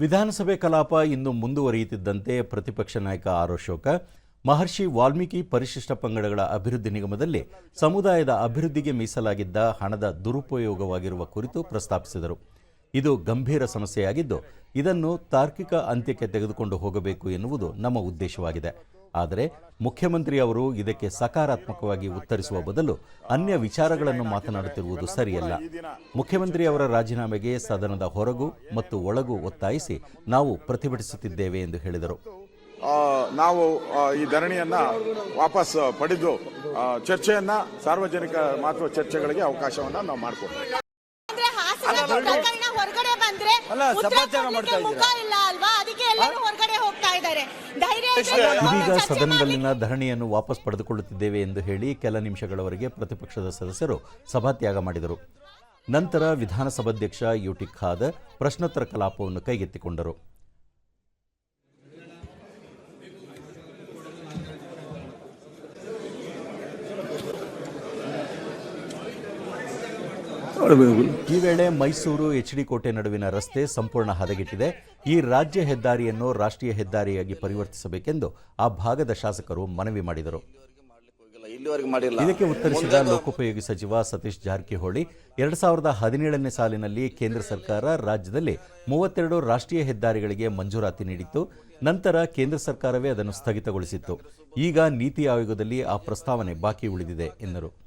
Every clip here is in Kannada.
ವಿಧಾನಸಭೆ ಕಲಾಪ ಇಂದು ಮುಂದುವರಿಯುತ್ತಿದ್ದಂತೆ ಪ್ರತಿಪಕ್ಷ ನಾಯಕ ಆರ್ ಅಶೋಕ, ಮಹರ್ಷಿ ವಾಲ್ಮೀಕಿ ಪರಿಶಿಷ್ಟ ಪಂಗಡಗಳ ಅಭಿವೃದ್ಧಿ ನಿಗಮದಲ್ಲಿ ಸಮುದಾಯದ ಅಭಿವೃದ್ಧಿಗೆ ಮೀಸಲಾಗಿದ್ದ ಹಣದ ದುರುಪಯೋಗವಾಗಿರುವ ಕುರಿತು ಪ್ರಸ್ತಾಪಿಸಿದರು. ಇದು ಗಂಭೀರ ಸಮಸ್ಯೆಯಾಗಿದ್ದು, ಇದನ್ನು ತಾರ್ಕಿಕ ಅಂತ್ಯಕ್ಕೆ ತೆಗೆದುಕೊಂಡು ಹೋಗಬೇಕು ಎನ್ನುವುದು ನಮ್ಮ ಉದ್ದೇಶವಾಗಿದೆ. ಆದರೆ ಮುಖ್ಯಮಂತ್ರಿ ಅವರು ಇದಕ್ಕೆ ಸಕಾರಾತ್ಮಕವಾಗಿ ಉತ್ತರಿಸುವ ಬದಲು ಅನ್ಯ ವಿಚಾರಗಳನ್ನು ಮಾತನಾಡುತ್ತಿರುವುದು ಸರಿಯಲ್ಲ. ಮುಖ್ಯಮಂತ್ರಿ ಅವರ ರಾಜೀನಾಮೆಗೆ ಸದನದ ಹೊರಗು ಮತ್ತು ಒಳಗೂ ಒತ್ತಾಯಿಸಿ ನಾವು ಪ್ರತಿಭಟಿಸುತ್ತಿದ್ದೇವೆ ಎಂದು ಹೇಳಿದರು. ಆ, ನಾವು ಈ ಧರಣಿಯನ್ನ ವಾಪಸ್ ಪಡೆದು ಚರ್ಚೆಯನ್ನ ಸಾರ್ವಜನಿಕ ಮಹತ್ವ ಚರ್ಚೆಗಳಿಗೆ ಅವಕಾಶವನ್ನ ನಾವು ಮಾಡಿಕೊಡ್ತೀವಿ. ಅಂದ್ರೆ ಮುಖ ಇಲ್ಲ ಅಲ್ವಾ? ಅದಕ್ಕೆ ಎಲ್ಲರೂ ಹೊರಗಡೆ ಹೋಗ್ತಾ ಇದ್ದಾರೆ. ಇದೀಗ ಸದನದಲ್ಲಿನ ಧರಣಿಯನ್ನು ವಾಪಸ್ ಪಡೆದುಕೊಳ್ಳುತ್ತಿದ್ದೇವೆ ಎಂದು ಹೇಳಿ ಕೆಲ ನಿಮಿಷಗಳವರೆಗೆ ಪ್ರತಿಪಕ್ಷದ ಸದಸ್ಯರು ಸಭಾತ್ಯಾಗ ಮಾಡಿದರು. ನಂತರ ವಿಧಾನಸಭಾಧ್ಯಕ್ಷ ಯುಟಿ ಖಾದರ್ ಪ್ರಶ್ನೋತ್ತರ ಕಲಾಪವನ್ನು ಕೈಗೆತ್ತಿಕೊಂಡರು. ಈ ವೇಳೆ ಮೈಸೂರು ಎಚ್ ಡಿ ಕೋಟೆ ನಡುವಿನ ರಸ್ತೆ ಸಂಪೂರ್ಣ ಹದಗೆಟ್ಟಿದೆ. ಈ ರಾಜ್ಯ ಹೆದ್ದಾರಿಯನ್ನು ರಾಷ್ಟ್ರೀಯ ಹೆದ್ದಾರಿಯಾಗಿ ಪರಿವರ್ತಿಸಬೇಕೆಂದು ಆ ಭಾಗದ ಶಾಸಕರು ಮನವಿ ಮಾಡಿದರು. ಇದಕ್ಕೆ ಉತ್ತರಿಸಿದ ಲೋಕೋಪಯೋಗಿ ಸಚಿವ ಸತೀಶ್ ಜಾರಕಿಹೊಳಿ ಎರಡ್ ಸಾವಿರದ ಹದಿನೇಳನೇ ಸಾಲಿನಲ್ಲಿ ಕೇಂದ್ರ ಸರ್ಕಾರ ರಾಜ್ಯದಲ್ಲಿ ಮೂವತ್ತೆರಡು ರಾಷ್ಟ್ರೀಯ ಹೆದ್ದಾರಿಗಳಿಗೆ ಮಂಜೂರಾತಿ ನೀಡಿತ್ತು. ನಂತರ ಕೇಂದ್ರ ಸರ್ಕಾರವೇ ಅದನ್ನು ಸ್ಥಗಿತಗೊಳಿಸಿತ್ತು. ಈಗ ನೀತಿ ಆಯೋಗದಲ್ಲಿ ಆ ಪ್ರಸ್ತಾವನೆ ಬಾಕಿ ಉಳಿದಿದೆ ಎಂದರು.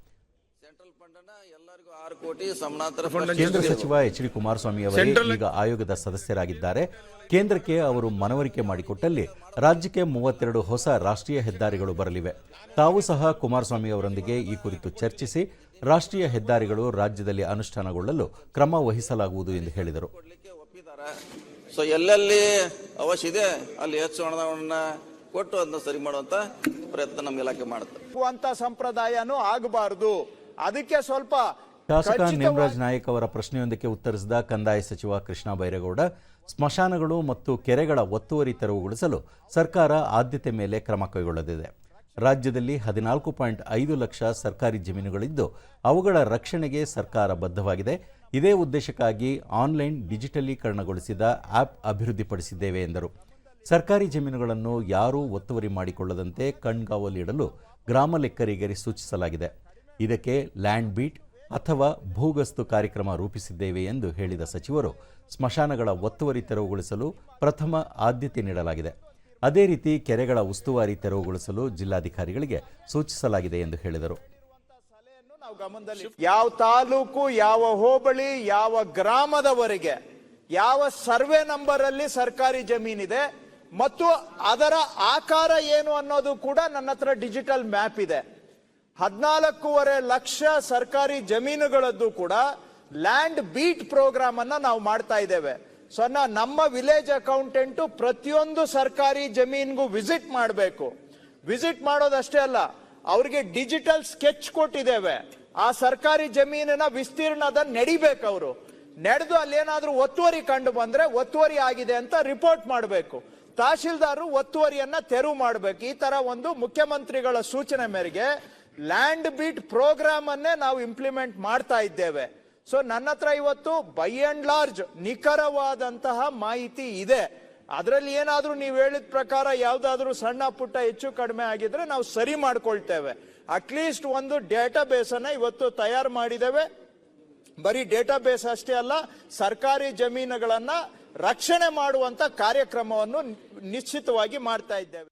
ಕೇಂದ್ರ ಸಚಿವ ಎಚ್ ಡಿ ಕುಮಾರಸ್ವಾಮಿ ಅವರೇ ಈಗ ಆಯೋಗದ ಸದಸ್ಯರಾಗಿದ್ದಾರೆ. ಕೇಂದ್ರಕ್ಕೆ ಅವರು ಮನವರಿಕೆ ಮಾಡಿಕೊಟ್ಟಲ್ಲಿ ರಾಜ್ಯಕ್ಕೆ ಮೂವತ್ತೆರಡು ಹೊಸ ರಾಷ್ಟ್ರೀಯ ಹೆದ್ದಾರಿಗಳು ಬರಲಿವೆ. ತಾವು ಸಹ ಕುಮಾರಸ್ವಾಮಿ ಅವರೊಂದಿಗೆ ಈ ಕುರಿತು ಚರ್ಚಿಸಿ ರಾಷ್ಟ್ರೀಯ ಹೆದ್ದಾರಿಗಳು ರಾಜ್ಯದಲ್ಲಿ ಅನುಷ್ಠಾನಗೊಳ್ಳಲು ಕ್ರಮ ವಹಿಸಲಾಗುವುದು ಎಂದು ಹೇಳಿದರು. ಸೊ ಎಲ್ಲೆಲ್ಲಿ ಅವಶ್ಯ ಇದೆ ಅಲ್ಲಿ ಹೆಚ್ಚು ಹಣವನ್ನ ಕೊಟ್ಟು ಅದನ್ನ ಸರಿ ಮಾಡುವಂತ ಪ್ರಯತ್ನ ನಮ್ಮ ಇಲಾಖೆ ಮಾಡುತ್ತೆ. ಅಂತ ಸಂಪ್ರದಾಯನೂ ಆಗಬಾರದು. ಅದಕ್ಕೆ ಸ್ವಲ್ಪ ಶಾಸಕ ನೇಮರಾಜ್ ನಾಯಕ್ ಅವರ ಪ್ರಶ್ನೆಯೊಂದಕ್ಕೆ ಉತ್ತರಿಸಿದ ಕಂದಾಯ ಸಚಿವ ಕೃಷ್ಣ ಬೈರೇಗೌಡ ಸ್ಮಶಾನಗಳು ಮತ್ತು ಕೆರೆಗಳ ಒತ್ತುವರಿ ತೆರವುಗೊಳಿಸಲು ಸರ್ಕಾರ ಆದ್ಯತೆ ಮೇಲೆ ಕ್ರಮ ಕೈಗೊಳ್ಳಲಿದೆ. ರಾಜ್ಯದಲ್ಲಿ ಹದಿನಾಲ್ಕು ಪಾಯಿಂಟ್ ಐದು ಲಕ್ಷ ಸರ್ಕಾರಿ ಜಮೀನುಗಳಿದ್ದು ಅವುಗಳ ರಕ್ಷಣೆಗೆ ಸರ್ಕಾರ ಬದ್ಧವಾಗಿದೆ. ಇದೇ ಉದ್ದೇಶಕ್ಕಾಗಿ ಆನ್ಲೈನ್ ಡಿಜಿಟಲೀಕರಣಗೊಳಿಸಿದ ಆಪ್ ಅಭಿವೃದ್ಧಿಪಡಿಸಿದ್ದೇವೆ ಎಂದರು. ಸರ್ಕಾರಿ ಜಮೀನುಗಳನ್ನು ಯಾರೂ ಒತ್ತುವರಿ ಮಾಡಿಕೊಳ್ಳದಂತೆ ಕಣ್ಗಾವಲಿಡಲು ಗ್ರಾಮ ಲೆಕ್ಕರಿಗರಿ ಸೂಚಿಸಲಾಗಿದೆ. ಇದಕ್ಕೆ ಲ್ಯಾಂಡ್ ಬೀಟ್ ಅಥವಾ ಭೂಗಸ್ತು ಕಾರ್ಯಕ್ರಮ ರೂಪಿಸಿದ್ದೇವೆ ಎಂದು ಹೇಳಿದ ಸಚಿವರು, ಸ್ಮಶಾನಗಳ ಒತ್ತುವರಿ ತೆರವುಗೊಳಿಸಲು ಪ್ರಥಮ ಆದ್ಯತೆ ನೀಡಲಾಗಿದೆ. ಅದೇ ರೀತಿ ಕೆರೆಗಳ ಉಸ್ತುವಾರಿ ತೆರವುಗೊಳಿಸಲು ಜಿಲ್ಲಾಧಿಕಾರಿಗಳಿಗೆ ಸೂಚಿಸಲಾಗಿದೆ ಎಂದು ಹೇಳಿದರು. ಯಾವ ತಾಲೂಕು, ಯಾವ ಹೋಬಳಿ, ಯಾವ ಗ್ರಾಮದವರೆಗೆ, ಯಾವ ಸರ್ವೆ ನಂಬರ್ ಅಲ್ಲಿ ಸರ್ಕಾರಿ ಜಮೀನಿದೆ ಮತ್ತು ಅದರ ಆಕಾರ ಏನು ಅನ್ನೋದು ಕೂಡ ನನ್ನ ಹತ್ರ ಡಿಜಿಟಲ್ ಮ್ಯಾಪ್ ಇದೆ. ಹದಿನಾಲ್ಕೂವರೆ ಲಕ್ಷ ಸರ್ಕಾರಿ ಜಮೀನುಗಳದ್ದು ಕೂಡ ಲ್ಯಾಂಡ್ ಬೀಟ್ ಪ್ರೋಗ್ರಾಮ್ ಅನ್ನ ನಾವು ಮಾಡ್ತಾ ಇದ್ದೇವೆ. ಸೊ ನಮ್ಮ ವಿಲೇಜ್ ಅಕೌಂಟೆಂಟು ಪ್ರತಿಯೊಂದು ಸರ್ಕಾರಿ ಜಮೀನ್ಗೂ ವಿಸಿಟ್ ಮಾಡಬೇಕು. ವಿಸಿಟ್ ಮಾಡೋದಷ್ಟೇ ಅಲ್ಲ, ಅವ್ರಿಗೆ ಡಿಜಿಟಲ್ ಸ್ಕೆಚ್ ಕೊಟ್ಟಿದ್ದೇವೆ. ಆ ಸರ್ಕಾರಿ ಜಮೀನಿನ ವಿಸ್ತೀರ್ಣದ ನಡಿಬೇಕು ಅವರು. ನಡೆದು ಅಲ್ಲೇನಾದ್ರೂ ಒತ್ತುವರಿ ಕಂಡು ಬಂದ್ರೆ ಒತ್ತುವರಿ ಆಗಿದೆ ಅಂತ ರಿಪೋರ್ಟ್ ಮಾಡಬೇಕು. ತಹಶೀಲ್ದಾರರು ಒತ್ತುವರಿಯನ್ನ ತೆರವು ಮಾಡಬೇಕು. ಈ ತರ ಒಂದು ಮುಖ್ಯಮಂತ್ರಿಗಳ ಸೂಚನೆ ಮೇರೆಗೆ ಲ್ಯಾಂಡ್ ಬೀಟ್ ಪ್ರೋಗ್ರಾಮ್ ಅನ್ನೇ ನಾವು ಇಂಪ್ಲಿಮೆಂಟ್ ಮಾಡ್ತಾ ಇದ್ದೇವೆ. ಸೊ ನನ್ನ ಹತ್ರ ಇವತ್ತು ಬೈ ಅಂಡ್ ಲಾರ್ಜ್ ನಿಖರವಾದಂತಹ ಮಾಹಿತಿ ಇದೆ. ಅದರಲ್ಲಿ ಏನಾದರೂ ನೀವು ಹೇಳಿದ ಪ್ರಕಾರ ಯಾವ್ದಾದ್ರೂ ಸಣ್ಣ ಪುಟ್ಟ ಹೆಚ್ಚು ಕಡಿಮೆ ಆಗಿದ್ರೆ ನಾವು ಸರಿ ಮಾಡ್ಕೊಳ್ತೇವೆ. ಅಟ್ಲೀಸ್ಟ್ ಒಂದು ಡೇಟಾ ಬೇಸ್ ಅನ್ನ ಇವತ್ತು ತಯಾರು ಮಾಡಿದ್ದೇವೆ. ಬರೀ ಡೇಟಾ ಬೇಸ್ ಅಷ್ಟೇ ಅಲ್ಲ, ಸರ್ಕಾರಿ ಜಮೀನುಗಳನ್ನ ರಕ್ಷಣೆ ಮಾಡುವಂತ ಕಾರ್ಯಕ್ರಮವನ್ನು ನಿಶ್ಚಿತವಾಗಿ ಮಾಡ್ತಾ ಇದ್ದೇವೆ.